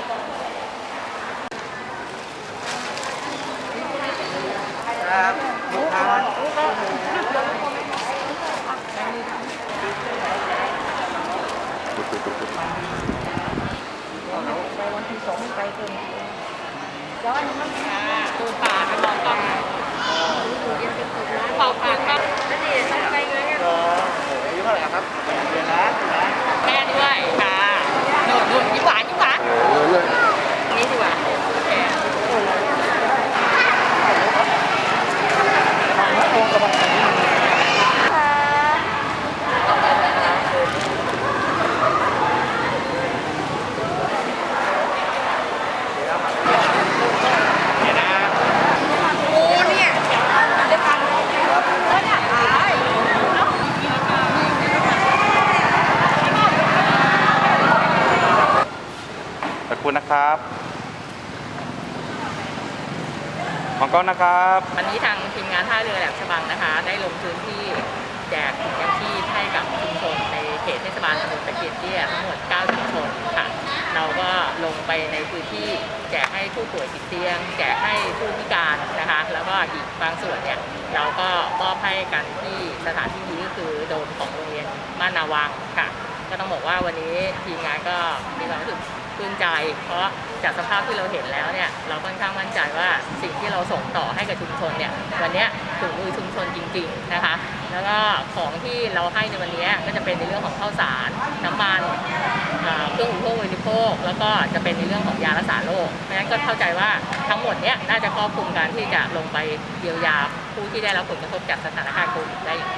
ครับลูกค้าไปวันที่สองไปเกินย้อนมันตูป่าไปมองกล้องขอบคุณครับแล้วนี่ต้องไปไงอะก็อายุเท่าไหร่ครับเดือนละนะ แม่ด้วยค่ะหนุนหนุนยิ้มหวานยิ้มหวานนี่ดีกว่าแก เดี๋ยวนะ โอ้เนี่ยได้ฟังแล้วเนี่ยหาย ขอบ คุณนะครับมองก้องนะครับ วันนี้ทางทีมงานท่าเรือแหลมฉบังนะคะ ได้ลงพื้นที่แจกยางชีพให้กับชุมชนในเขตเทศบาลตำบลตะเกียบเตี้ยทั้งหมด 9 ชุมชนค่ะ เราก็ลงไปในพื้นที่แจกให้ผู้ป่วยติดเตียง แจกให้ผู้พิการนะคะ แล้วก็อีกบางส่วนเนี่ยเราก็มอบให้กันที่สถานที่นี้ก็คือโดมของโรงเรียนบ้านนาวังค่ะ ก็ต้องบอกว่าวันนี้ทีมงานก็มีความรู้สึก ปลื้มใจ เพราะจากสภาพที่เราเห็นแล้วเนี่ยเราค่อนข้างมั่นใจว่าสิ่งที่เราส่งต่อให้กับชุมชนเนี่ยวันนี้ถึงมือชุมชนจริง ๆนะคะ แล้วก็ของที่เราให้ในวันนี้ก็จะเป็นในเรื่องของข้าวสารน้ำมันเครื่องอุปโภคบริโภค แล้วก็จะเป็นในเรื่องของยารักษาโรคเพราะฉะนั้นก็เข้าใจว่าทั้งหมดเนี้ยน่าจะครอบคลุมการที่จะลงไปเยียวยาผู้ที่ได้รับผลกระทบจากสถานการณ์โควิดได้อย่าง